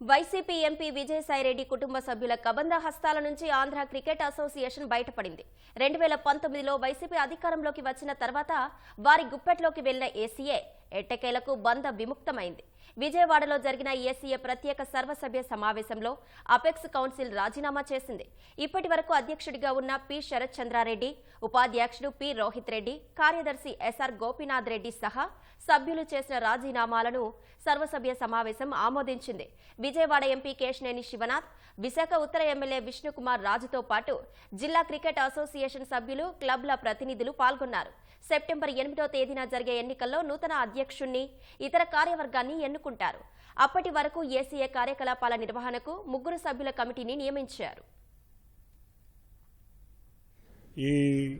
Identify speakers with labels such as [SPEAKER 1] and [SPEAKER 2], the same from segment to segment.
[SPEAKER 1] YCP MP Vijayasai Reddy కుటుంబ సభ్యుల కబంధ హస్తాల నుంచి ఆంధ్ర క్రికెట్ అసోసియేషన్ బయటపడింది. రెండు వేల పంతొమ్మిదిలో వైసీపీ అధికారంలోకి వచ్చిన తర్వాత వారి గుప్పెట్లోకి వెళ్ళిన ఏసీఏ ఎట్టకేలకు బంధ విముక్తమైంది. విజయవాడలో జరిగిన ఏసీఏ ప్రత్యేక సర్వసభ్య సమావేశంలో అపెక్స్ కౌన్సిల్ రాజీనామా చేసింది. ఇప్పటి వరకు అధ్యక్షుడిగా ఉన్న పి. శరత్ చంద్రారెడ్డి ఉపాధ్యక్షుడు పి. రోహిత్ రెడ్డి కార్యదర్శి ఎస్ఆర్ గోపీనాథ్ రెడ్డి సహా సభ్యులు చేసిన రాజీనామాలను సర్వసభ్య సమావేశం ఆమోదించింది. విజయవాడ ఎంపీ కేశినేని శివనాథ్ విశాఖ ఉత్తర ఎమ్మెల్యే విష్ణుకుమార్ రాజుతో పాటు జిల్లా క్రికెట్ అసోసియేషన్ సభ్యులు క్లబ్ల ప్రతినిధులు పాల్గొన్నారు. సెప్టెంబర్ ఎనిమిదో తేదీన జరిగే ఎన్నికల్లో నూతన అధ్యక్షుణ్ణి ఇతర కార్యవర్గాన్ని ఎన్నుకుంటారు. అప్పటి వరకు ఏసీఏ కార్యకలాపాల నిర్వహణకు ముగ్గురు సభ్యుల కమిటీని నియమించారు.
[SPEAKER 2] ఈ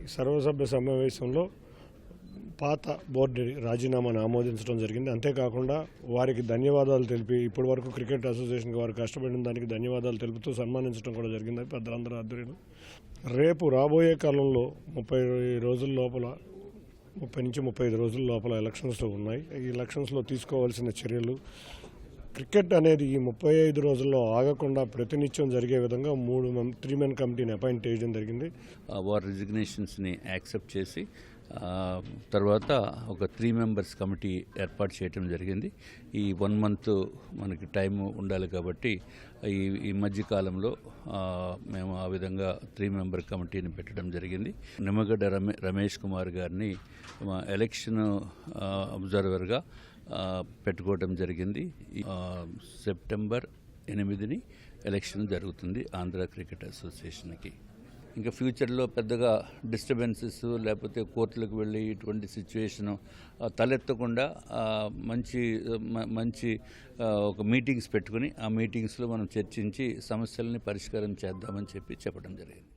[SPEAKER 2] సర్వసభ్య సమావేశంలో పాత బోర్డు రాజీనామాను ఆమోదించడం జరిగింది. అంతేకాకుండా వారికి ధన్యవాదాలు తెలిపి ఇప్పటి వరకు క్రికెట్ అసోసియేషన్కి వారు కష్టపడిన దానికి ధన్యవాదాలు తెలుపుతూ సన్మానించడం కూడా జరిగింది పెద్దలందరూ ఆధ్వర్యంలో. రేపు రాబోయే కాలంలో ముప్పై రోజుల లోపల ముప్పై నుంచి ముప్పై ఐదు రోజుల లోపల ఎలక్షన్స్ ఉన్నాయి. ఈ ఎలక్షన్స్లో తీసుకోవాల్సిన చర్యలు క్రికెట్ అనేది ఈ ముప్పై ఐదు రోజుల్లో ఆగకుండా ప్రతినిత్యం జరిగే విధంగా మూడు త్రీ మెన్ కమిటీని అపాయింట్ చేయడం జరిగింది.
[SPEAKER 3] ఆ, వారి రిజిగ్నేషన్స్ని యాక్సెప్ట్ చేసి తర్వాత ఒక త్రీ మెంబర్స్ కమిటీ ఏర్పాటు చేయటం జరిగింది. ఈ వన్ మంత్ మనకి టైం ఉండాలి కాబట్టి ఈ ఈ మధ్యకాలంలో మేము ఆ విధంగా త్రీ మెంబర్ కమిటీని పెట్టడం జరిగింది. నిమ్మగడ్డ రమే రమేష్ కుమార్ గారిని మా ఎలక్షన్ అబ్జర్వర్గా పెట్టుకోవడం జరిగింది. సెప్టెంబర్ ఎనిమిదిని ఎలక్షన్ జరుగుతుంది ఆంధ్ర క్రికెట్ అసోసియేషన్కి. ఇంకా ఫ్యూచర్లో పెద్దగా డిస్టర్బెన్సెస్ లేకపోతే కోర్టులకు వెళ్ళి ఇటువంటి సిచ్యువేషను తలెత్తకుండా మంచి మంచి ఒక మీటింగ్స్ పెట్టుకుని ఆ మీటింగ్స్లో మనం చర్చించి సమస్యల్ని పరిష్కారం చేద్దామని చెప్పి చెప్పడం జరిగింది.